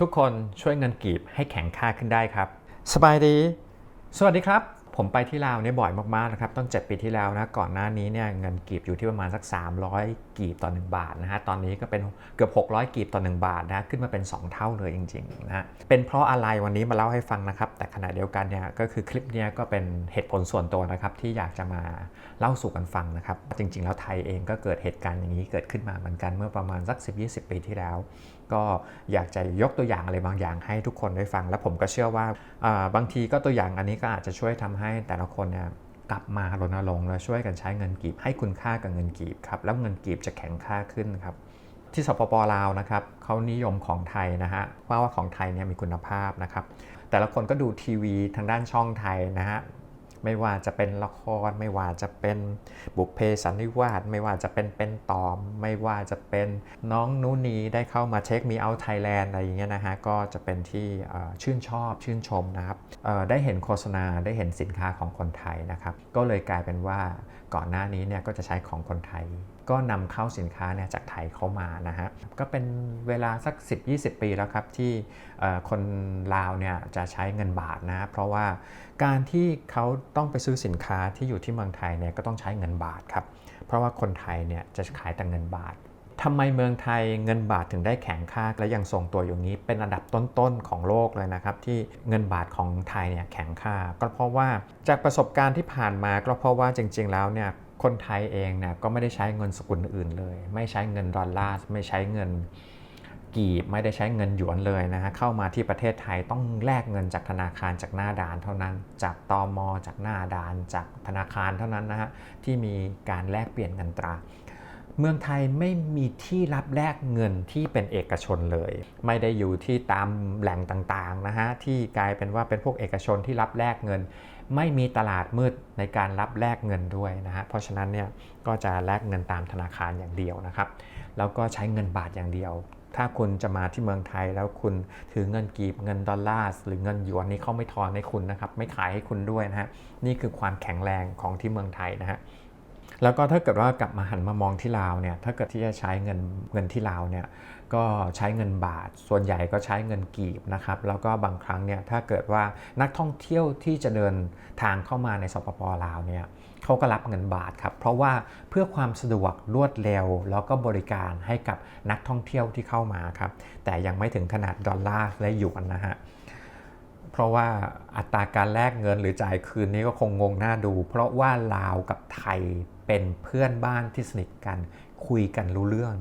ทุกคนช่วยเงินกีบให้แข็งค่าขึ้นได้ครับ สบายดี สวัสดีครับ ผมไปที่ลาวเนี่ยบ่อยมากๆนะครับตั้ง7ปีที่แล้วนะก่อนหน้านี้เนี่ยเงินกีบอยู่ที่ประมาณสัก 300 กีบต่อ 1 บาทนะฮะตอนนี้ก็เป็นเกือบ 600 กีบต่อ 1 บาทนะขึ้นมาเป็น 2 เท่าเลยจริงๆนะฮะเป็นเพราะอะไรวันนี้มาเล่าให้ฟังนะครับ แต่ขณะเดียวกันเนี่ยก็คือคลิปเนี้ยก็เป็นเหตุผลส่วนตัวนะครับที่อยากจะมาเล่าสู่กันฟังนะครับ จริง ๆ แล้วไทยเองก็เกิดเหตุการณ์อย่างนี้เกิดขึ้นมาเหมือนกันเมื่อประมาณสัก 10-20 ปีที่แล้วก็อยากจะยกตัวอย่างอะไรบางอย่างให้ทุกคนได้ฟัง และผมก็เชื่อว่าอ่าบางทีก็ตัวอย่างอันนี้ก็อาจจะช่วยทำให้แต่ละคนเนี่ยกลับมารณรงค์และช่วยกันใช้เงินกีบให้คุณค่ากับเงินกีบครับแล้วเงินกีบจะแข็งค่าขึ้นครับที่สปปลาวนะครับเขานิยมของไทยนะฮะว่าว่าของไทยเนี่ยมีคุณภาพนะครับแต่ละคนก็ดูทีวีทางด้านช่องไทยนะฮะ ไม่ว่าจะเป็นละคร ไม่ว่าจะเป็นบุพเพสันนิวาสไม่ว่าจะเป็นเป็นตอม ไม่ว่าจะเป็นน้องนูนีได้เข้ามาเช็คมีเอาไทยแลนด์อะไรอย่างเงี้ยนะฮะก็จะเป็นที่ชื่นชอบชื่นชมนะครับได้เห็นโฆษณาได้เห็นสินค้าของคนไทยนะครับ ก็เลยกลายเป็นว่าก่อนหน้านี้เนี่ยก็จะใช้ของคนไทย ก็นำเข้าสินค้าเนี่ยจากไทยเข้ามานะฮะก็เป็นเวลาสัก 10-20 ปีแล้วครับที่คนลาวเนี่ยจะใช้เงินบาทนะเพราะว่าการที่เขาต้องไปซื้อสินค้าที่อยู่ที่เมืองไทยเนี่ยก็ต้องใช้เงินบาทครับเพราะว่าคนไทยเนี่ยจะขายแต่เงินบาททำไมเมืองไทยเงินบาทถึงได้แข็งค่าและยังทรงตัวอยู่นี้เป็นอันดับต้นๆของโลกเลยนะครับที่เงินบาทของไทยเนี่ยแข็งค่า ก็เพราะว่าจากประสบการณ์ที่ผ่านมาก็เพราะว่าจริง ๆ แล้วเนี่ย คนไทยเองเนี่ยก็ไม่ได้ใช้เงินสกุลอื่นเลย ไม่ใช้เงินดอลลาร์ไม่ใช้เงินกีบไม่ได้ใช้เงินหยวนเลยนะฮะเข้ามาที่ประเทศไทยต้องแลกเงินจากธนาคารจากหน้าด่านเท่านั้น จากตอมจากหน้าด่านจากธนาคารเท่านั้นนะฮะที่มีการแลกเปลี่ยนเงินตรา เมืองไทยไม่มีที่รับแลกเงินที่เป็นเอกชนเลย ไม่ได้อยู่ที่ตามแหล่งต่างๆนะฮะที่กลายเป็นว่าเป็นพวกเอกชนที่รับแลกเงิน ไม่มีตลาดมืดในการรับแลกเงินด้วยนะฮะเพราะฉะนั้นเนี่ยก็จะแลกเงินตามธนาคารอย่างเดียวนะครับแล้วก็ใช้เงินบาทอย่างเดียว ถ้าคุณจะมาที่เมืองไทยแล้วคุณถือเงินกีบเงินดอลลาร์หรือเงินหยวนนี้เขาไม่ทอนให้คุณนะครับไม่ขายให้คุณด้วยนะฮะนี่คือความแข็งแรงของที่เมืองไทยนะฮะ แล้วก็ถ้าเกิดว่ากลับมาหันมามองที่ลาวเนี่ยถ้าเกิดที่จะใช้เงินเงินที่ลาวเนี่ยก็ใช้เงินบาท ส่วนใหญ่ก็ใช้เงินกีบนะครับ แล้วก็บางครั้งเนี่ยถ้าเกิดว่านักท่องเที่ยวที่จะเดินทางเข้ามาในสปปลาวเนี่ยเขาก็รับเงินบาทครับ เพราะว่าเพื่อความสะดวกรวดเร็ว แล้วก็บริการให้กับนักท่องเที่ยวที่เข้ามาครับ แต่ยังไม่ถึงขนาดดอลลาร์และหยวนนะฮะเพราะว่าอัตราการแลกเงินหรือจ่ายคืนนี้ก็คงงงหน้าดู เพราะว่าลาวกับไทย เป็นเพื่อนบ้านที่สนิทกันคุยกันรู้เรื่อง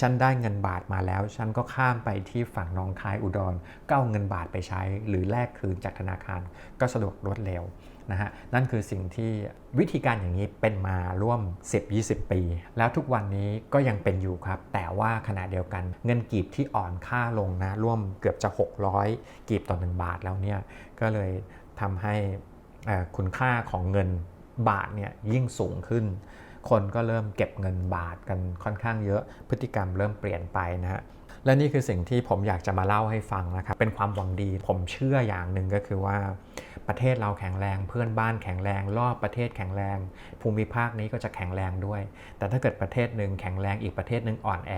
ฉันได้เงินบาทมาแล้ว ฉันก็ข้ามไปที่ฝั่งหนองคายอุดรก็เอาเงินบาทไปใช้ หรือแลกคืนจากธนาคาร ก็สะดวกรวดเร็วนะฮะนั่นคือสิ่งที่วิธีการอย่างนี้เป็นมาร่วม 10-20 ปี แล้วทุกวันนี้ก็ยังเป็นอยู่ครับ แต่ว่าขณะเดียวกันเงินกีบที่อ่อนค่าลงนะร่วมเกือบจะ 600 กีบต่อ 1 บาทแล้วเนี่ยก็เลยทำให้คุณค่าของเงิน บาทเนี่ยยิ่งสูงขึ้น คนก็เริ่มเก็บเงินบาทกันค่อนข้างเยอะ พฤติกรรมเริ่มเปลี่ยนไปนะฮะและนี่คือสิ่งที่ผมอยากจะมาเล่าให้ฟังนะครับ เป็นความหวังดี ผมเชื่ออย่างหนึ่งก็คือว่า ประเทศเราแข็งแรง เพื่อนบ้านแข็งแรง รอบประเทศแข็งแรง ภูมิภาคนี้ก็จะแข็งแรงด้วย แต่ถ้าเกิดประเทศหนึ่งแข็งแรงอีกประเทศหนึ่งอ่อนแอ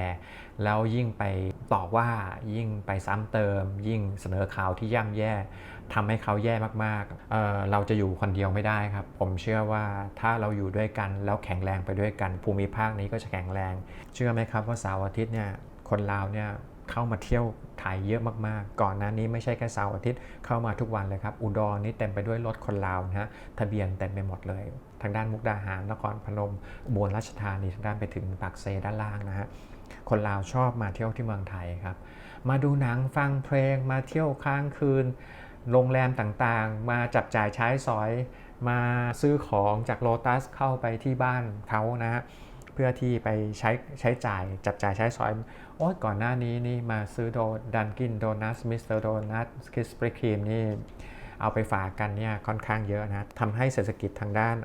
แล้วยิ่งไปต่อว่ายิ่งไปซ้ำเติม ยิ่งเสนอข่าวที่ย่ำแย่ ทำให้เขาแย่มากๆเเราจะอยู่คนเดียวไม่ได้ครับ ผมเชื่อว่าถ้าเราอยู่ด้วยกันแล้วแข็งแรงไปด้วยกัน ภูมิภาคนี้ก็จะแข็งแรง เชื่อไหมครับว่าเสาร์อาทิตย์เนี่ยคนลาวเนี่ยเข้ามาเที่ยวไทยเยอะมากๆ ก่อนหน้านี้ไม่ใช่แค่เสาร์อาทิตย์เข้ามาทุกวันเลยครับ อุดรนี่เต็มไปด้วยรถคนลาวนะฮะทะเบียนเต็มไปหมดเลย ทางด้านมุกดาหารนครพนมอุบลราชธานีทางด้านไปถึงปากเซด้านล่างนะฮะคนลาวชอบมาเที่ยวที่เมืองไทยครับ มาดูหนังฟังเพลงมาเที่ยวค้างคืน โรงแรมต่างๆ มาจับจ่ายใช้สอย มาซื้อของจากโลตัสเข้าไปที่บ้านเขานะฮะเพื่อที่ไปใช้ใช้จ่ายจับจ่ายใช้สอยโอ้ยก่อนหน้านี้นี่มาซื้อโดดันกินโดนัทมิสเตอร์โดนัทคิสปริครีมนี่เอาไปฝากกันเนี่ยค่อนข้างเยอะนะทำให้เศรษฐกิจทางด้าน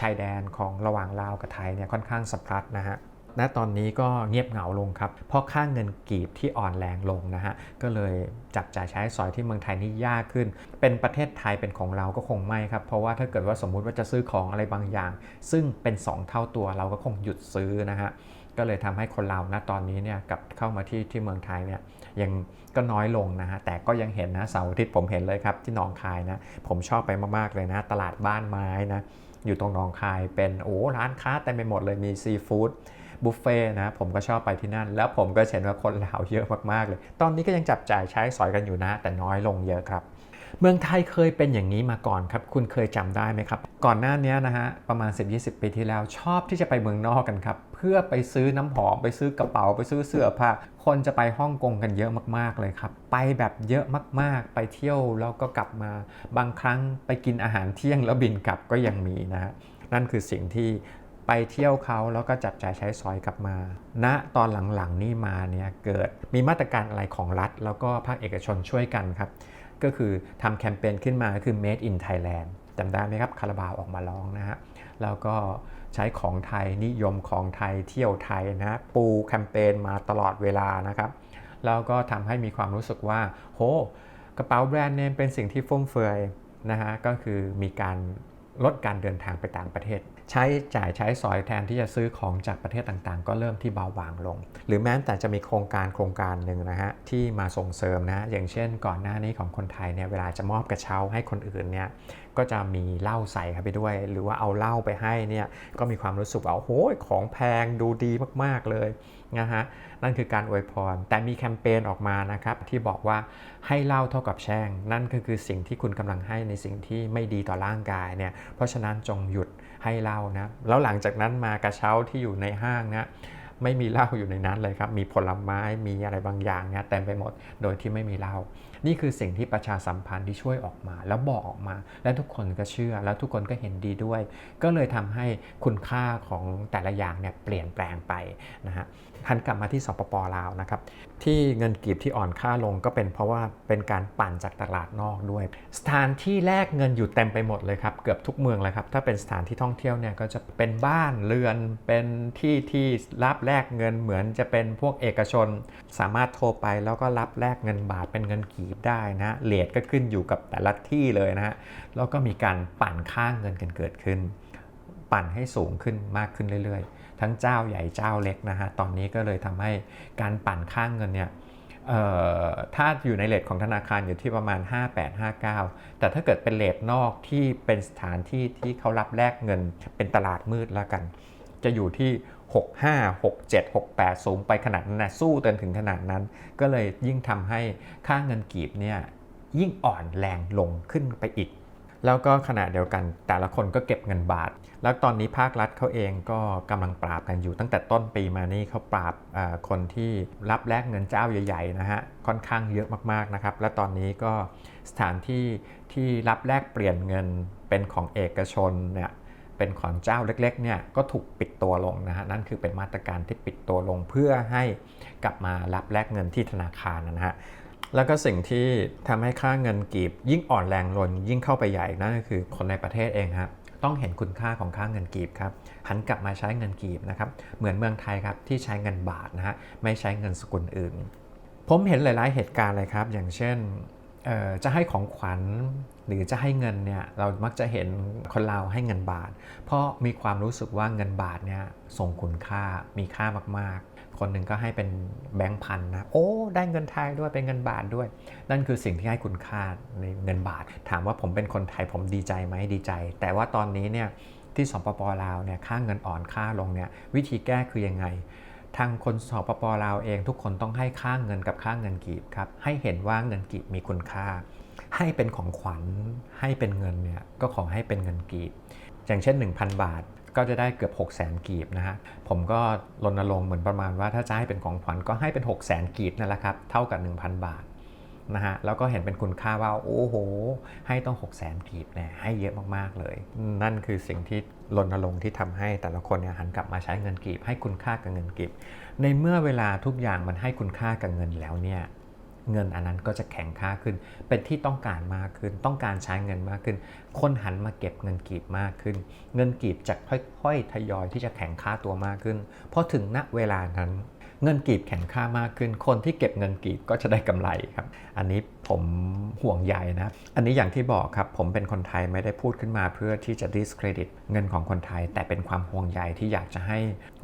ชายแดนของระหว่างลาวกับไทยเนี่ยค่อนข้างสะพรัดนะฮะ ณตอนนี้ก็เงียบเหงาลงครับ เพราะค่าเงินกีบที่อ่อนแรงลงนะฮะ ก็เลยจับจ่ายใช้สอยที่เมืองไทยนี่ยากขึ้น เป็นประเทศไทยเป็นของเราก็คงไม่ครับ เพราะว่าถ้าเกิดว่าสมมุติว่าจะซื้อของอะไรบางอย่าง ซึ่งเป็น 2 เท่าตัวเราก็คงหยุดซื้อนะฮะ ก็เลยทำให้คนเราณตอนนี้เนี่ยกับเข้ามาที่ที่เมืองไทยเนี่ยยังก็น้อยลงนะฮะ แต่ก็ยังเห็นนะเสาร์อาทิตย์ผมเห็นเลยครับที่หนองคายนะ ผมชอบไปมากๆเลยนะ ตลาดบ้านไม้นะ อยู่ตรงหนองคายเป็นโอ้ร้านค้าเต็มไปหมดเลยมีซีฟู้ด บุฟเฟ่นะผมก็ชอบไปที่นั่น แล้วผมก็เห็นว่าคนลาวเยอะมากๆเลย ตอนนี้ก็ยังจับจ่ายใช้สอยกันอยู่นะ แต่น้อยลงเยอะครับ เมืองไทยเคยเป็นอย่างนี้มาก่อนครับ คุณเคยจำได้ไหมครับ ก่อนหน้านี้นะฮะประมาณ 10-20 ปีที่แล้วชอบที่จะไปเมืองนอกกันครับเพื่อไปซื้อน้ำหอมไปซื้อกระเป๋าไปซื้อเสื้อผ้าคนจะไปฮ่องกงกันเยอะมากๆเลยครับ ไปแบบเยอะมากๆ ไปเที่ยวแล้วก็กลับมา บางครั้งไปกินอาหารเที่ยงแล้วบินกลับก็ยังมีนะฮะนั่นคือสิ่งที่ ไปเที่ยวเขาแล้วก็จับจ่ายใช้สอยกลับมาณตอนหลังๆนี่มาเนี่ยเกิดมีมาตรการอะไรของรัฐ แล้วก็ภาคเอกชนช่วยกันครับ ก็คือทำแคมเปญขึ้นมาคือ Made in Thailand จำได้ไหมครับคาราบาวออกมาร้องนะฮะแล้วก็ใช้ของไทยนิยมของไทยเที่ยวไทยนะฮะปูแคมเปญมาตลอดเวลานะครับแล้วก็ทำให้มีความรู้สึกว่า โห กระเป๋าแบรนด์เนมเป็นสิ่งที่ฟุ่มเฟือยนะฮะก็คือมีการลดการเดินทางไปต่างประเทศ ใช้จ่ายใช้สอยแทนที่จะซื้อของจากประเทศต่างๆ ก็เริ่มที่เบาบางลง หรือแม้แต่จะมีโครงการโครงการหนึ่งนะฮะที่มาส่งเสริมนะอย่างเช่น ก่อนหน้านี้ของคนไทยเนี่ยเวลาจะมอบกระเช้าให้คนอื่นเนี่ยก็จะมีเหล้าใส่เข้าไปด้วย หรือว่าเอาเหล้าไปให้เนี่ยก็มีความรู้สึกว่าโอ้โหของแพงดูดีมากๆเลยนะฮะนั่นคือการอวยพร แต่มีแคมเปญออกมานะครับที่บอกว่าให้เหล้าเท่ากับแช่ง นั่นก็คือสิ่งที่คุณกำลังให้ในสิ่งที่ไม่ดีต่อร่างกายเนี่ยเพราะฉะนั้นจงหยุด ให้เหล้านะแล้วหลังจากนั้นมากระเช้าที่อยู่ในห้างนะไม่มีเหล้าอยู่ในนั้นเลยครับ มีผลไม้มีอะไรบางอย่างเนี่ยเต็มไปหมดโดยที่ไม่มีเหล้า นี่คือสิ่งที่ประชาสัมพันธ์ที่ช่วยออกมา แล้วบอกออกมา และทุกคนก็เชื่อ แล้วทุกคนก็เห็นดีด้วย ก็เลยทำให้คุณค่าของแต่ละอย่างเนี่ยเปลี่ยนแปลงไปนะฮะหันกลับมาที่สปปลาวนะครับ ที่เงินกีบที่อ่อนค่าลงก็เป็นเพราะว่าเป็นการปั่นจากตลาดนอกด้วย สถานที่แลกเงินอยู่เต็มไปหมดเลยครับ เกือบทุกเมืองเลยครับ ถ้าเป็นสถานที่ท่องเที่ยวเนี่ยก็จะเป็นบ้านเรือนเป็นที่ที่รับแลกเงินเหมือนจะเป็นพวกเอกชน สามารถโทรไปแล้วก็รับแลกเงินบาทเป็นเงินกีบได้นะเลทก็ขึ้นอยู่กับแต่ละที่เลยนะฮะแล้วก็มีการปั่นค่างเงินกันเกิดขึ้น ปั่นให้สูงขึ้นมากขึ้นเรื่อยๆ ทั้งเจ้าใหญ่เจ้าเล็กนะฮะตอนนี้ก็เลยทำให้การปั่นค่างเงินเนี่ยถ้าอยู่ในเลทของธนาคารอยู่ที่ประมาณ 5859 แต่ถ้าเกิดเป็นเลทนอกที่เป็นสถานที่ที่เขารับแลกเงินเป็นตลาดมืดแล้วกัน จะอยู่ที่ 65 67 68 สูงไปขนาดนั้นนะสู้จนถึงขนาดนั้น ก็เลยยิ่งทำให้ค่าเงินกีบเนี่ยยิ่งอ่อนแรงลงขึ้นไปอีก แล้วก็ขณะเดียวกันแต่ละคนก็เก็บเงินบาท แล้วตอนนี้ภาครัฐเขาเองก็กำลังปราบกันอยู่ ตั้งแต่ต้นปีมานี่เขาปราบคนที่รับแลกเงินเจ้าใหญ่ๆนะฮะค่อนข้างเยอะมากๆนะครับ และตอนนี้ก็สถานที่ที่รับแลกเปลี่ยนเงินเป็นของเอกชนเนี่ย เป็นของเจ้าเล็กๆเนี่ยก็ถูกปิดตัวลงนะฮะนั่นคือเป็นมาตรการที่ปิดตัวลงเพื่อให้กลับมารับแลกเงินที่ธนาคารนะฮะแล้วก็สิ่งที่ทำให้ค่าเงินกีบ ยิ่งอ่อนแรงลนยิ่งเข้าไปใหญ่นั่นก็คือคนในประเทศเองครับต้องเห็นคุณค่าของค่าเงินกีบครับหันกลับมาใช้เงินกีบนะครับเหมือนเมืองไทยครับที่ใช้เงินบาทนะฮะไม่ใช้เงินสกุลอื่น ผมเห็นหลาย ๆ เหตุการณ์เลยครับ อย่างเช่น จะให้ของขวัญหรือจะให้เงินเนี่ยเรามักจะเห็นคนเราให้เงินบาท เพราะมีความรู้สึกว่าเงินบาทเนี่ยส่งคุณค่ามีค่ามากๆ คนหนึ่งก็ให้เป็นแบงค์พันนะโอ้ได้เงินไทยด้วยเป็นเงินบาทด้วย นั่นคือสิ่งที่ให้คุณค่าในเงินบาท ถามว่าผมเป็นคนไทยผมดีใจไหมดีใจ แต่ว่าตอนนี้เนี่ยที่สปปลาวเนี่ยค่าเงินอ่อนค่าลงเนี่ยวิธีแก้คือยังไง ทางคนสปปลาวเองทุกคนต้องให้ค่าเงินกับค่าเงินกีบครับ ให้เห็นว่าเงินกีบมีคุณค่า ให้เป็นของขวัญให้เป็นเงินเนี่ยก็ขอให้เป็นเงินกีบ อย่างเช่น 1,000 บาทก็จะได้เกือบ6 0 0 0 0กีบนะฮะ ผมก็รณรงค์เหมือนประมาณว่าถ้าจะให้เป็นของขวัญก็ให้เป็น 6 0 0 0 0 0กีบนั่นแหละครับ เท่ากับ 1,000 บาทนะฮะ แล้วก็เห็นเป็นคุณค่าว่า โอ้โห ให้ต้อง 6 0 0 0 0 0กีบเนี่ยให้เยอะมาก ๆ เลย นั่นคือสิ่งที่ รณรงค์ที่ทำให้แต่ละคนเนี่ยหันกลับมาใช้เงินกีบ ให้คุณค่ากับเงินกีบ ในเมื่อเวลาทุกอย่างมันให้คุณค่ากับเงินแล้วเนี่ยเงินอันนั้นก็จะแข็งค่าขึ้น เป็นที่ต้องการมากขึ้น ต้องการใช้เงินมากขึ้น คนหันมาเก็บเงินกีบมากขึ้น เงินกีบจะค่อยๆทยอยที่จะแข็งค่าตัวมากขึ้น เพราะถึงณเวลานั้น เงินกีบแข็งค่ามากขึ้น คนที่เก็บเงินกีบก็จะได้กำไรครับ อันนี้ผมห่วงใยนะ อันนี้อย่างที่บอกครับ ผมเป็นคนไทยไม่ได้พูดขึ้นมาเพื่อที่จะ discredit เงินของคนไทย แต่เป็นความห่วงใยที่อยากจะให้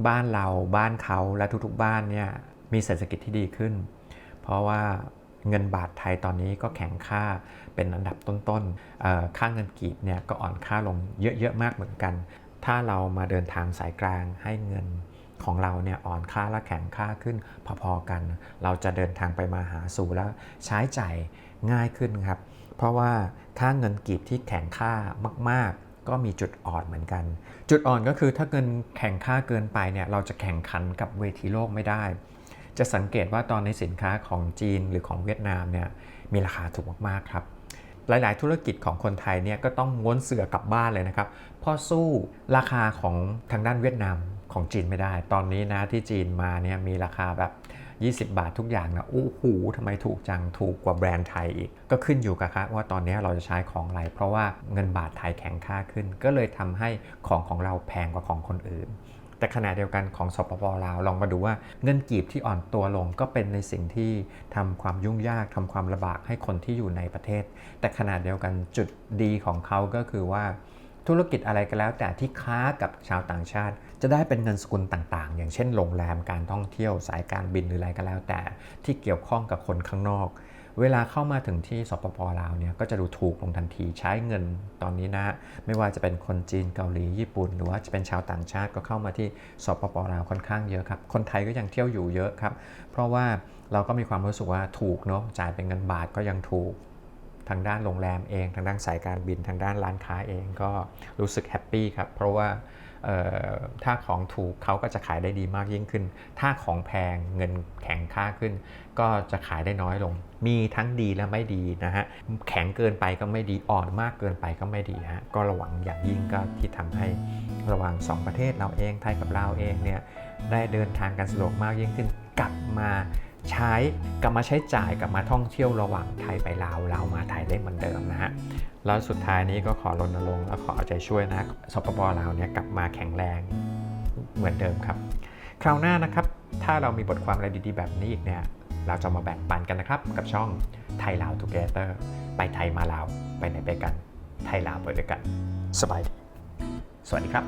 บ้านเราบ้านเขาและทุกๆบ้านเนี่ยมีเศรษฐกิจที่ดีขึ้น เพราะว่าเงินบาทไทยตอนนี้ก็แข็งค่าเป็นอันดับต้นๆ ค่าเงินกีบเนี่ยก็อ่อนค่าลงเยอะๆมากเหมือนกัน ถ้าเรามาเดินทางสายกลางให้เงิน ของเราเนี่ยอ่อนค่าและแข็งค่าขึ้นพอๆกัน เราจะเดินทางไปมาหาสู่แล้วใช้จ่ายง่ายขึ้นครับ เพราะว่าค่าเงินกีบที่แข็งค่ามาก ๆก็มีจุดอ่อนเหมือนกัน จุดอ่อนก็คือถ้าเงินแข็งค่าเกินไปเนี่ยเราจะแข่งขันกับเวทีโลกไม่ได้ จะสังเกตว่าตอนในสินค้าของจีนหรือของเวียดนามเนี่ยมีราคาถูกมากๆครับ หลายๆ ธุรกิจของคนไทยเนี่ยก็ต้องง้วนเสือกลับบ้านเลยนะครับเพราะสู้ราคาของทางด้านเวียดนาม ของจีนไม่ได้ ตอนนี้นะที่จีนมาเนี่ยมีราคาแบบ 20 บาททุกอย่างนะโอ้โหทำไมถูกจังถูกกว่าแบรนด์ไทยอีก ก็ขึ้นอยู่กับครับว่าตอนนี้เราจะใช้ของอะไร เพราะว่าเงินบาทไทยแข็งค่าขึ้น ก็เลยทำให้ของของเราแพงกว่าของคนอื่น แต่ขณะเดียวกันของสปปลาวลองมาดูว่าเงินกีบที่อ่อนตัวลงก็เป็นในสิ่งที่ทำความยุ่งยากทำความลำบากให้คนที่อยู่ในประเทศ แต่ขณะเดียวกันจุดดีของเขาก็คือว่า ธุรกิจอะไรก็แล้ว แต่ที่ค้ากับชาวต่างชาติ จะได้เป็นเงินสกุลต่างๆ อย่างเช่นโรงแรมการท่องเที่ยวสายการบินหรืออะไรก็แล้วแต่ ที่เกี่ยวข้องกับคนข้างนอก เวลาเข้ามาถึงที่สปปลาวเนี่ยก็จะดูถูกลงทันทีใช้เงินตอนนี้นะ ไม่ว่าจะเป็นคนจีนเกาหลีญี่ปุ่น หรือว่าจะเป็นชาวต่างชาติก็เข้ามาที่สปปลาวค่อนข้างเยอะครับคนไทยก็ยังเที่ยวอยู่เยอะครับเพราะว่าเราก็มีความรู้สึกว่าถูกเนาะจ่ายเป็นเงินบาทก็ยังถูก ทางด้านโรงแรมเอง ทางด้านสายการบิน ทางด้านร้านค้าเองก็รู้สึกแฮปปี้ครับ เพราะว่าถ้าของถูกเขาก็จะขายได้ดีมากยิ่งขึ้น ถ้าของแพงเงินแข็งค่าขึ้น ก็จะขายได้น้อยลง มีทั้งดีและไม่ดีนะฮะ แข็งเกินไปก็ไม่ดี อ่อนมากเกินไปก็ไม่ดีฮะ ก็ระวังอย่างยิ่งก็ที่ทำให้ระหว่างสองประเทศเราเองไทยกับลาวเองเนี่ยได้เดินทางกันสะดวกมากยิ่งขึ้น กลับมา ใช้กลับมาใช้จ่ายกลับมาท่องเที่ยวระหว่างไทยไปลาวลาวมาไทยได้เหมือนเดิมนะฮะแล้วสุดท้ายนี้ก็ขอรณรงค์และขอเอาใจช่วยนะสปปลาวเนี่ยกลับมาแข็งแรงเหมือนเดิมครับ คราวหน้านะครับ ถ้าเรามีบทความอะไรดีๆแบบนี้อีกเนี่ยเราจะมาแบ่งปันกันนะครับ กับช่องไทยลาว Together ไปไทยมาลาวไปไหนไปกัน ไทยลาวไปด้วยกัน สบายดี สวัสดีครับ